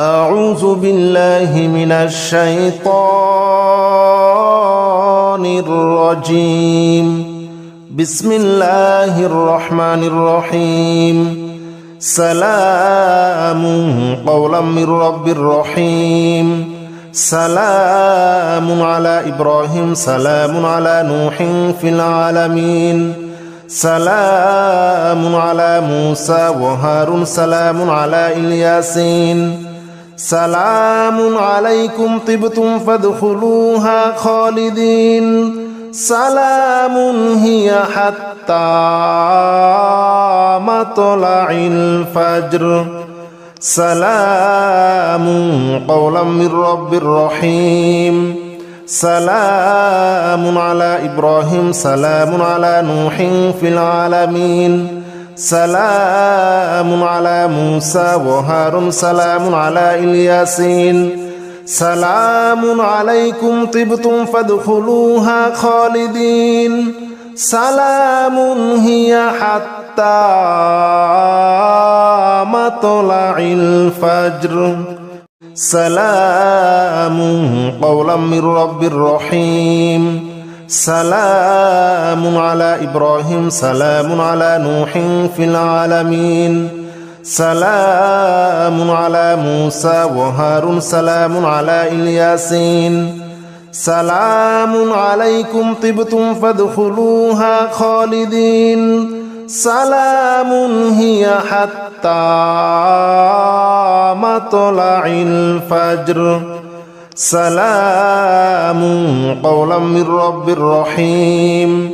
أعوذ بالله من الشيطان الرجيم. بسم الله الرحمن الرحيم. سلام قولا من رب الرحيم سلام على إبراهيم سلام على نوح في العالمين. سلام على موسى وهارون سلام على إلياسين. سلام عليكم طبتم فادخلوها خالدين. سلام هي حتى مطلع الفجر. سلام قولا من رب الرحيم سلام على إبراهيم. سلام على نوح في العالمين. سلام على موسى وهارون سلام على إلياسين. سلام عليكم طبتم فادخلوها خالدين. سلام هي حتى مطلع الفجر. سلام قولا من رب الرحيم سلام على إبراهيم سلام على نوح في العالمين. سلام على موسى وهارون سلام على إلياسين. سلام عليكم طبتم فادخلوها خالدين. سلام هي حتى مطلع الفجر. سلام قولا من رب الرحيم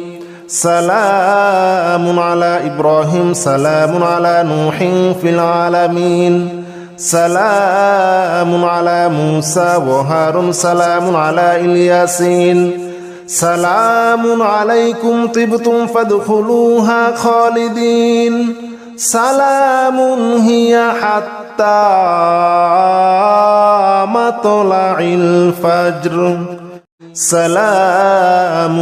سلام على إبراهيم سلام على نوح في العالمين. سلام على موسى وهارون سلام على إلياسين. سلام عليكم طبتم فادخلوها خالدين. سلام هي حتى مطلع الفجر سلام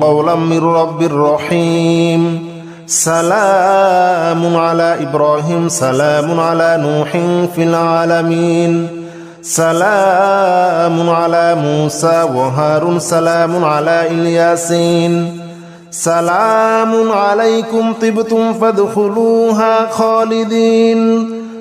قولا من رب الرحيم سلام على إبراهيم سلام على نوح في العالمين سلام على موسى وهارون سلام على الياسين سلام عليكم طبتم فادخلوها خالدين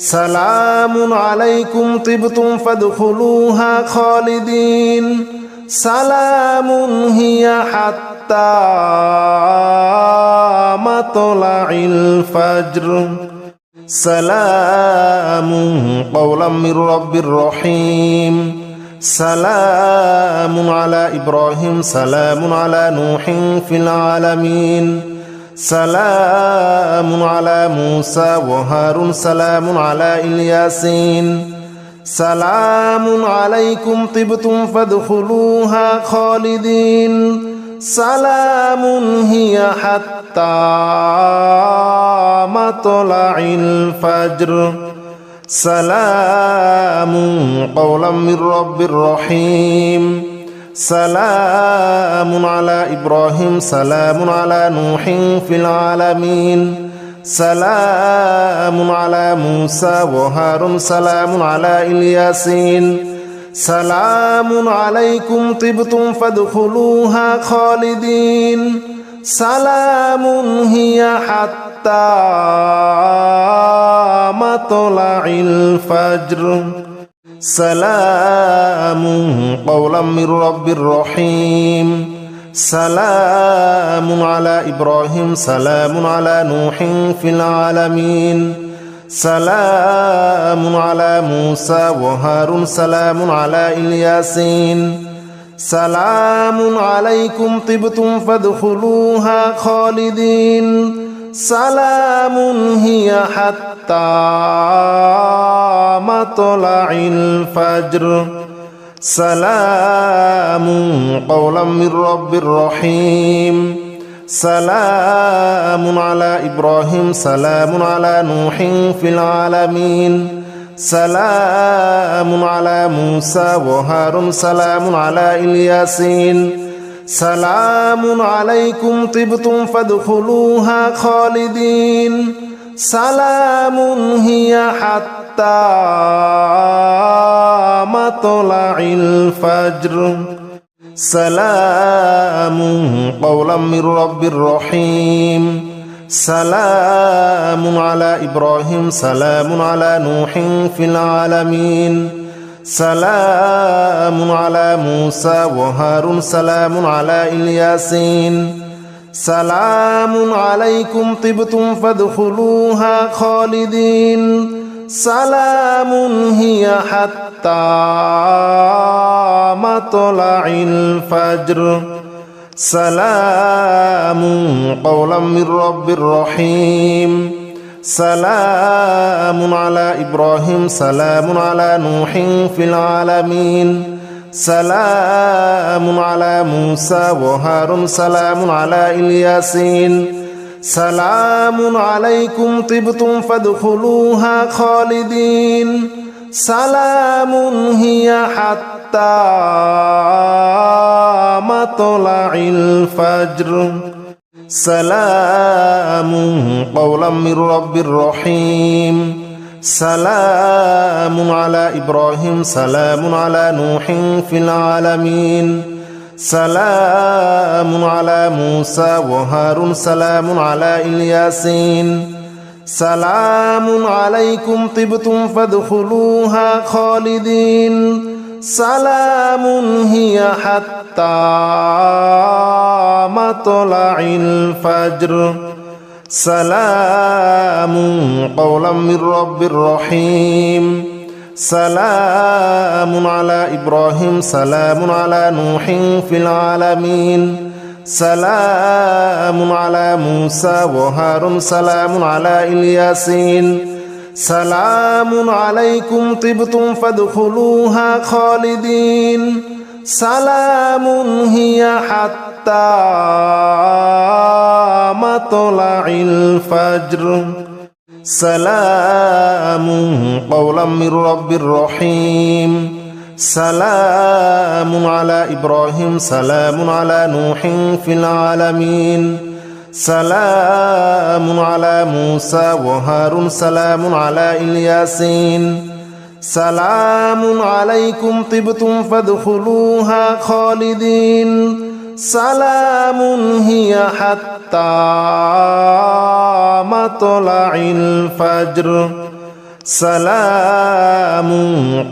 سلام عليكم طبتم فادخلوها خالدين. سلام هي حتى مطلع الفجر. سلام قولا من رب الرحيم سلام على إبراهيم. سلام على نوح في العالمين. سلام على موسى وهارون سلام على إلياسين. سلام عليكم طبتم فادخلوها خالدين. سلام هي حتى مطلع الفجر. سلام قولا من رب الرحيم سلام على إبراهيم سلام على نوح في العالمين. سلام على موسى وهارون سلام على إلياسين. سلام عليكم طبتم فادخلوها خالدين. سلام هي حتى مطلع الفجر. سلام قولا من رب الرحيم سلام على إبراهيم سلام على نوح في العالمين. سلام على موسى وهارون سلام على إلياسين. سلام عليكم طبتم فادخلوها خالدين. سلام هي حتى مطلع الفجر. سلام قولا من رب رحيم. سلام على إبراهيم سلام على نوح في العالمين. سلام على موسى وهارون سلام على الياسين. سلام عليكم طبتم فادخلوها خالدين. سلام هي حتى مطلع الفجر. سلام قولا من رب رحيم. سلام على إبراهيم. سلام على نوح في العالمين. سلام على موسى وهارون سلام على إلياسين. سلام عليكم طبتم فادخلوها خالدين. سلام هي حتى مطلع الفجر. سلام قولا من رب رحيم. سلام على إبراهيم سلام على نوح في العالمين. سلام على موسى وهارون سلام على إلياسين. سلام عليكم طبتم فادخلوها خالدين. سلام هي حتى مطلع الفجر. سلام قولا من رب رحيم. سلام على إبراهيم سلام على نوح في العالمين. سلام على موسى وهارون سلام على إلياسين. سلام عليكم طبتم فادخلوها خالدين. سلام هي حتى مطلع الفجر. سلام قولا من رب رحيم. سلام على إبراهيم سلام على نوح في العالمين. سلام على موسى وهارون سلام على الياسين. سلام عليكم طبتم فادخلوها خالدين. سلام هي حتى مطلع الفجر. سلام قولا من رب رحيم. سلام على إبراهيم. سلام على نوح في العالمين. سلام على موسى وهارون سلام على إلياسين. سلام عليكم طبتم فادخلوها خالدين. سلام هي حتى مطلع الفجر. سلام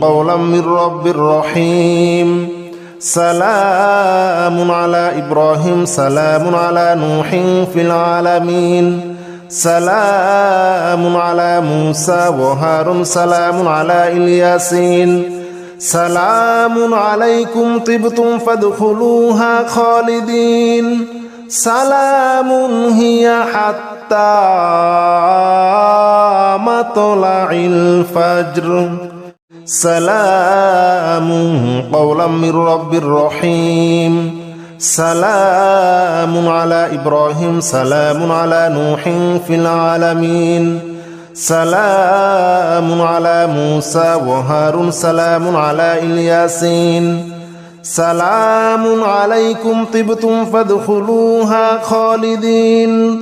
قولا من رب رحيم. سلام على إبراهيم سلام على نوح في العالمين. سلام على موسى وهارون سلام على إلياسين. سلام عليكم طبتم فادخلوها خالدين. سلام هي حتى مطلع الفجر. سلام قولا من رب رحيم. سلام على إبراهيم سلام على نوح في العالمين. سلام على موسى وهارون سلام على إلياسين. سلام عليكم طبتم فادخلوها خالدين.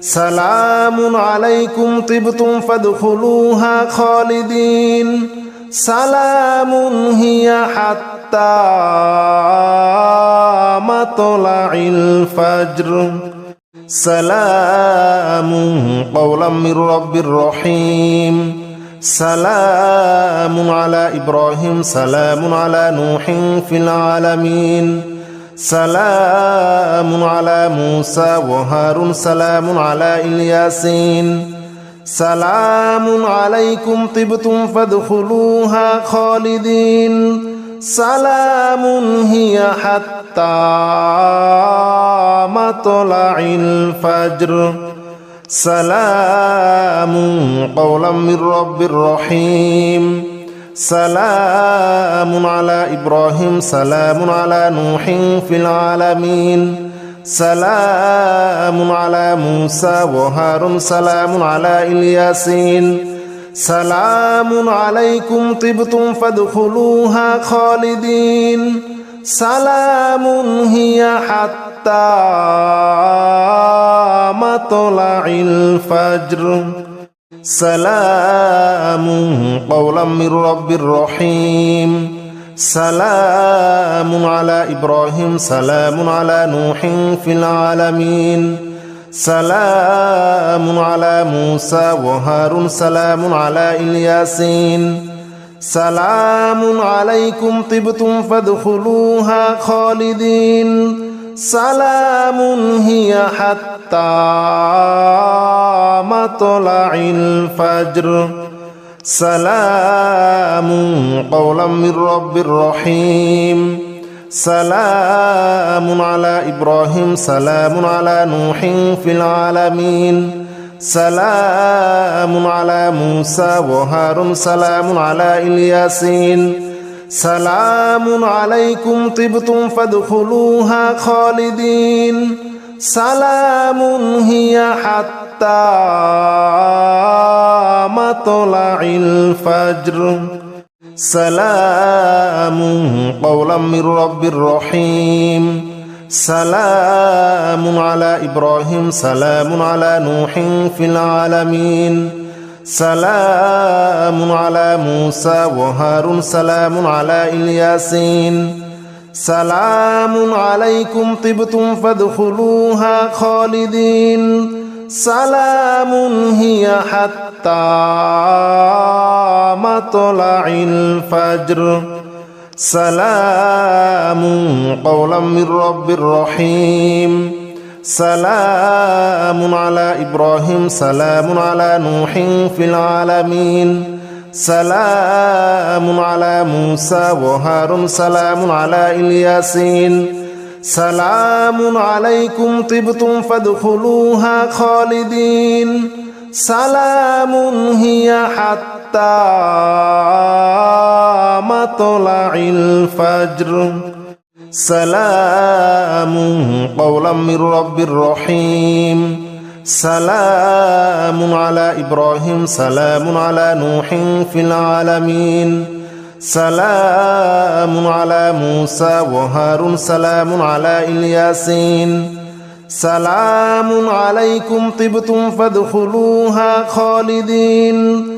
سلام عليكم طبتم فادخلوها خالدين. سلام هي حتى مطلع الفجر. سلام قولا من رب رحيم. سلام على إبراهيم. سلام على نوح في العالمين. سلام على موسى وهارون سلام على إلياسين. سلام عليكم طبتم فادخلوها خالدين. سلام هي حتى مطلع الفجر. سلام قولا من رب الرحيم سلام على إبراهيم سلام على نوح في العالمين. سلام على موسى وهارون سلام على إلياسين. سلام عليكم طبتم فادخلوها خالدين. سلام هي حتى مطلع الفجر. سلام قولا من رب الرحيم سلام على إبراهيم سلام على نوح في العالمين. سلام على موسى وهارون سلام على إلياسين. سلام عليكم طبتم فادخلوها خالدين. سلام هي حتى مطلع الفجر. سلام قولا من رب الرحيم سلام على إبراهيم. سلام على نوح في العالمين. سلام على موسى وهارون. سلام على الياسين. سلام عليكم طبتم فادخلوها خالدين. سلام هي حتى مطلع الفجر. سلام قولا من رب الرحيم سلام على إبراهيم. سلام على نوح في العالمين. سلام على موسى وهارون سلام على إلياسين. سلام عليكم طبتم فادخلوها خالدين. سلام هي حتى مطلع الفجر. سلام قولا من رب الرحيم سلام على إبراهيم سلام على نوح في العالمين. سلام على موسى وهارون سلام على إلياسين. سلام عليكم طبتم فادخلوها خالدين. سلام هي حتى مطلع الفجر. سلام قولا من رب الرحيم سلام على إبراهيم سلام على نوح في العالمين. سلام على موسى وهارون سلام على إلياسين. سلام عليكم طبتم فادخلوها خالدين.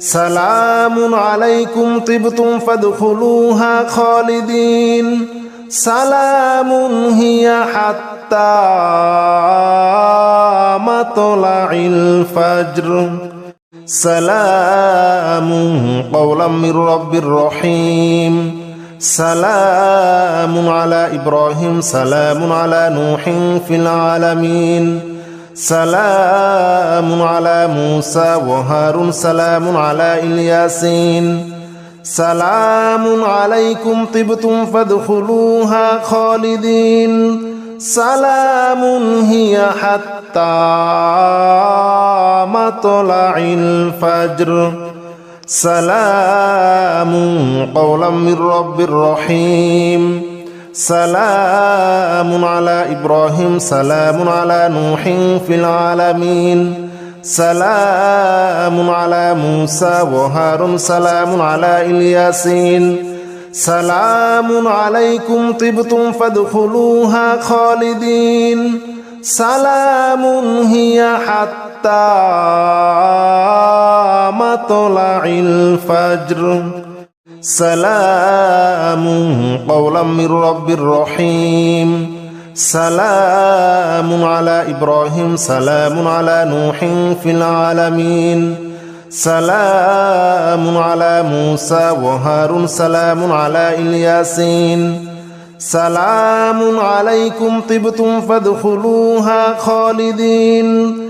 سلام عليكم طبتم فادخلوها خالدين. سلام هي حتى مطلع الفجر. سلام قولا من رب الرحيم سلام على إبراهيم. سلام على نوح في العالمين. سلام على موسى وهارون سلام على إلياسين. سلام عليكم طبتم فادخلوها خالدين. سلام هي حتى مطلع الفجر. سلام قولا من رب الرحيم سلام على إبراهيم سلام على نوح في العالمين. سلام على موسى وهارون سلام على إلياسين. سلام عليكم طبتم فادخلوها خالدين. سلام هي حتى مطلع الفجر. سلام قولا من رب الرحيم سلام على إبراهيم سلام على نوح في العالمين. سلام على موسى وهارون سلام على إلياسين. سلام عليكم طبتم فادخلوها خالدين.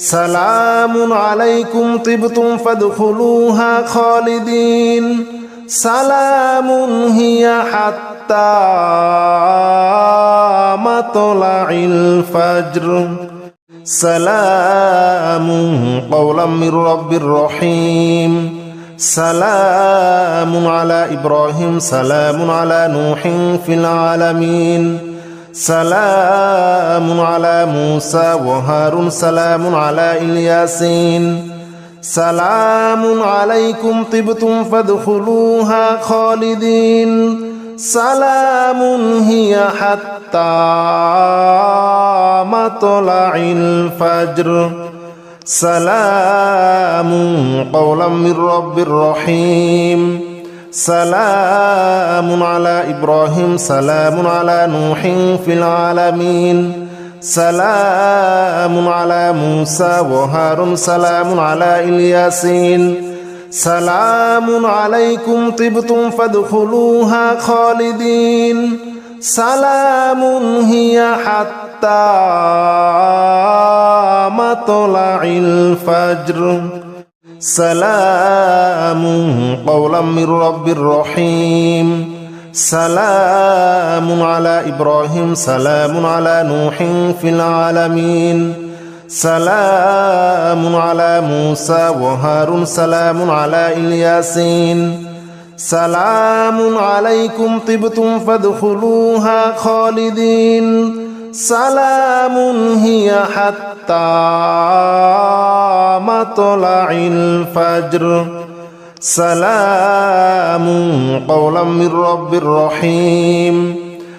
سلام عليكم طبتم فادخلوها خالدين. سلام هي حتى مطلع الفجر. سلام قولا من رب رحيم. سلام على إبراهيم. سلام على نوح في العالمين. سلام على موسى وهارون سلام على إلياسين. سلام عليكم طبتم فادخلوها خالدين. سلام هي حتى مطلع الفجر. سلام قولا من رب رحيم. سلام على إبراهيم سلام على نوح في العالمين. سلام على موسى وهارون سلام على إلياسين. سلام عليكم طبتم فادخلوها خالدين. سلام هي حتى مطلع الفجر. سلام قولا من رب رحيم. سلام على إبراهيم سلام على نوح في العالمين. سلام على موسى وهارون سلام على إلياسين. سلام عليكم طبتم فادخلوها خالدين. سلام هي حتى مطلع الفجر. سلام قولا من رب رحيم.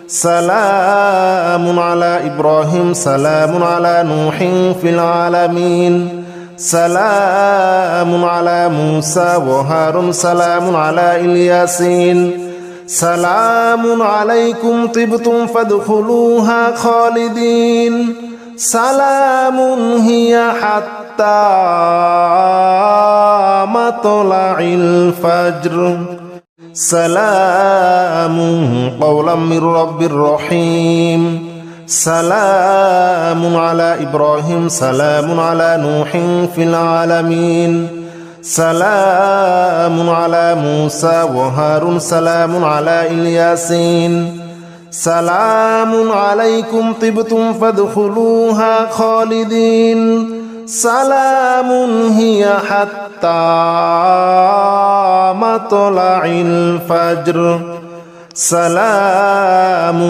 سلام على إبراهيم سلام على نوح في العالمين. سلام على موسى وهارون سلام على الياسين. سلام عليكم طبتم فادخلوها خالدين. سلام هي حتى مطلع الفجر. سلام قولا من رب رحيم. سلام على إبراهيم. سلام على نوح في العالمين. سلام على موسى وهارون سلام على إلياسين. سلام عليكم طبتم فادخلوها خالدين. سلام هي حتى مطلع الفجر. سلام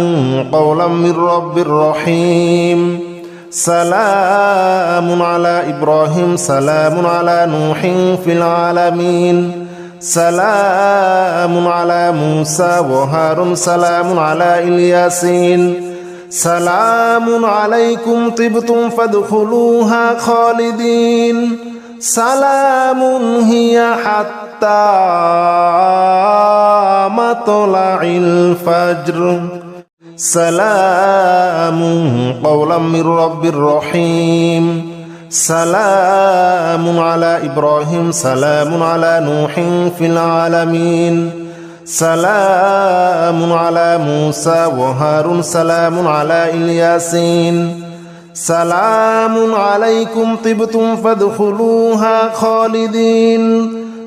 قولا من رب رحيم. سلام على إبراهيم سلام على نوح في العالمين. سلام على موسى وهارون سلام على الياسين. سلام عليكم طبتم فادخلوها خالدين. سلام هي حتى مطلع الفجر. سلام قولا من رب رحيم. سلام على إبراهيم سلام على نوح في العالمين. سلام على موسى وهارون سلام على إلياسين. سلام عليكم طبتم فادخلوها خالدين.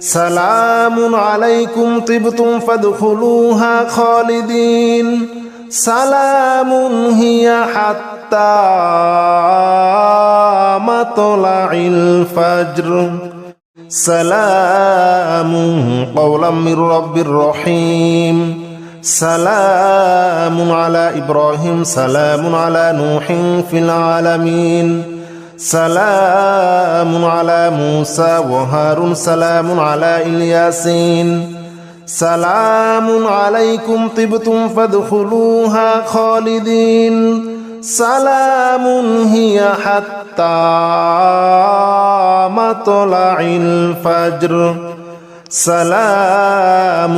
سلام عليكم طبتم فادخلوها خالدين. سلام هي حتى مطلع الفجر. سلام قولا من رب رحيم. سلام على إبراهيم. سلام على نوح في العالمين. سلام على موسى وهارون سلام على إلياسين. سلام عليكم طبتم فادخلوها خالدين. سلام هي حتى مطلع الفجر. سلام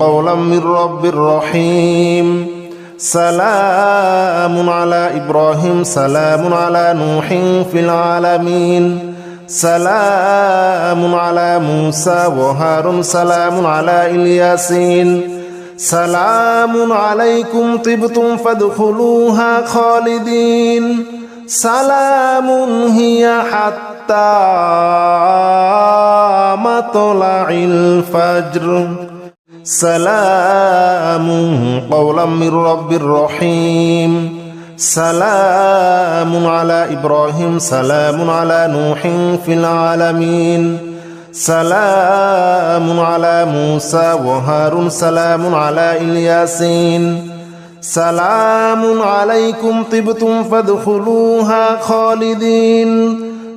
قولا من رب رحيم. سلام على إبراهيم سلام على نوح في العالمين. سلام على موسى وهارون سلام على إلياسين. سلام عليكم طبتم فادخلوها خالدين. سلام هي حتى مطلع الفجر. سلام قولا من رب رحيم. سلام على إبراهيم سلام على نوح في العالمين. سلام على موسى وهارون سلام على إلياسين. سلام عليكم طبتم فادخلوها خالدين.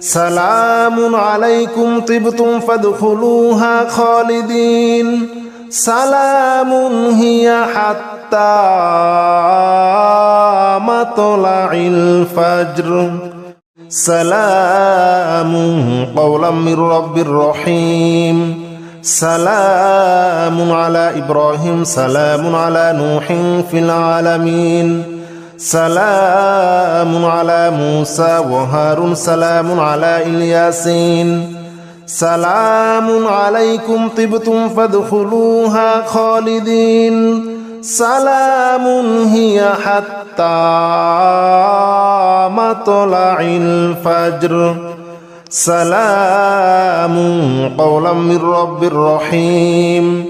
سلام عليكم طبتم فادخلوها خالدين. سلام هي حتى مطلع الفجر. سلام قولا من رب رحيم. سلام على إبراهيم. سلام على نوح في العالمين. سلام على موسى وهارون سلام على إلياسين. سلام عليكم طبتم فادخلوها خالدين. سلام هي حتى مطلع الفجر. سلام قولا من رب رحيم.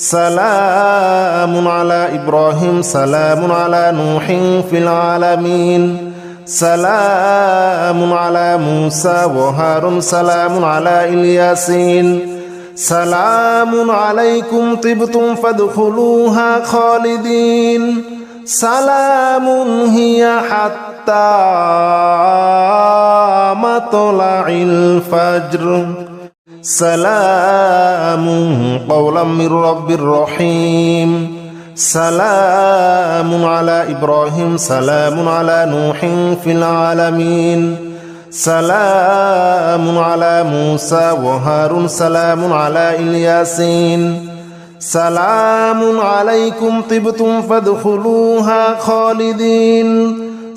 سلام على إبراهيم سلام على نوح في العالمين. سلام على موسى وهارون سلام على إلياسين. سلام عليكم طبتم فادخلوها خالدين. سلام هي حتى مطلع الفجر. سلام قولا من رب رحيم. سلام على إبراهيم سلام على نوح في العالمين. سلام على موسى وهارون سلام على إلياسين. سلام عليكم طبتم فادخلوها خالدين.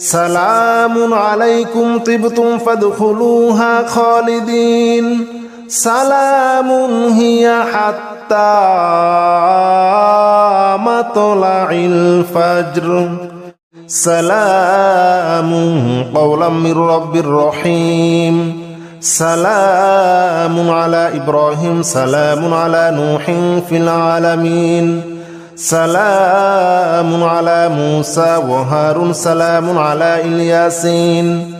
سلام عليكم طبتم فادخلوها خالدين. سلام هي حتى مطلع الفجر. سلام قولا من رب رحيم. سلام على إبراهيم. سلام على نوح في العالمين. سلام على موسى وهارون سلام على إلياسين.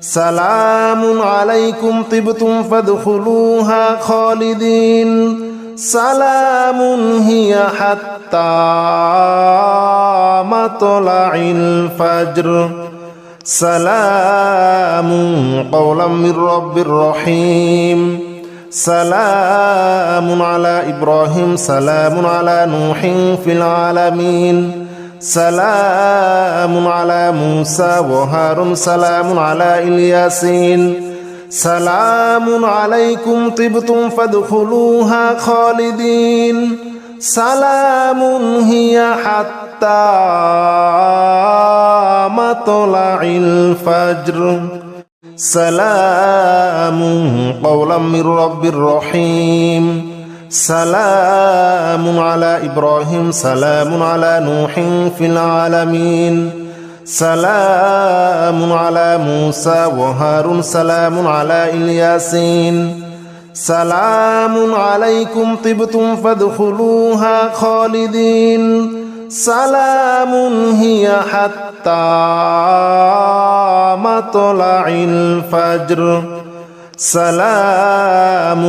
سلام عليكم طبتم فادخلوها خالدين. سلام هي حتى مطلع الفجر. سلام قولا من رب رحيم. سلام على إبراهيم سلام على نوح في العالمين. سلام على موسى وهارون سلام على إلياسين. سلام عليكم طبتم فادخلوها خالدين. سلام هي حتى مطلع الفجر. سلام قولا من رب رحيم. سلام على إبراهيم سلام على نوح في العالمين. سلام على موسى وهارون سلام على إلياسين. سلام عليكم طبتم فادخلوها خالدين. سلام هي حتى مطلع الفجر. سلام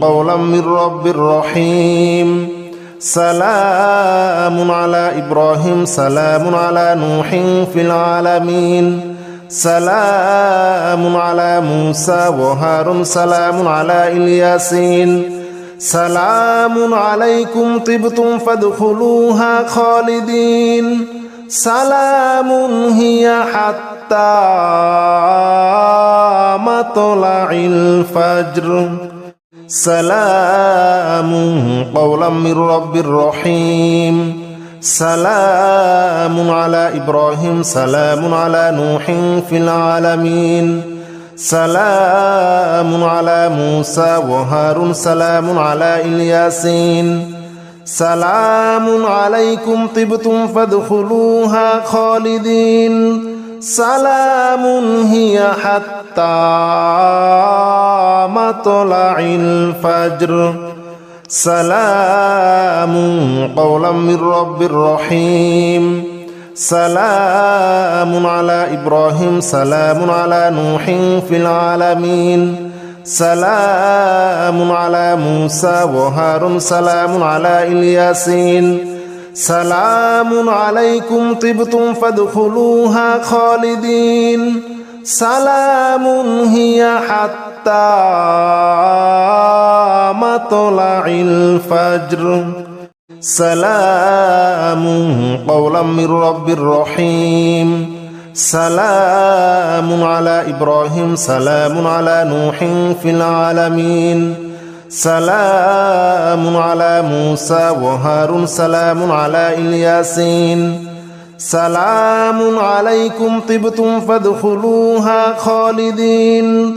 قولا من رب رحيم. سلام على إبراهيم. سلام على نوح في العالمين. سلام على موسى وهارون. سلام على الياسين. سلام عليكم طبتم فادخلوها خالدين سلام هي حتى مطلع الفجر سلام قولا من رب رحيم سلام على إبراهيم سلام على نوح في العالمين سلام على موسى وهارون سلام على إلياسين. سلام عليكم طبتم فادخلوها خالدين. سلام هي حتى مطلع الفجر. سلام قولا من رب رحيم. سلام على إبراهيم سلام على نوح في العالمين. سلام على موسى وهارون سلام على إلياسين. سلام عليكم طبتم فادخلوها خالدين. سلام هي حتى مطلع الفجر. سلام قولا من رب رحيم. سلام على إبراهيم سلام على نوح في العالمين. سلام على موسى وهارون سلام على إلياسين. سلام عليكم طبتم فادخلوها خالدين.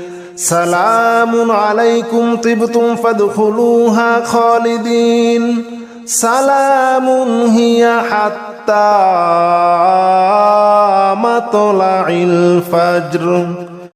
سلام عليكم طبتم فادخلوها خالدين. سلام هي حتى مطلع الفجر.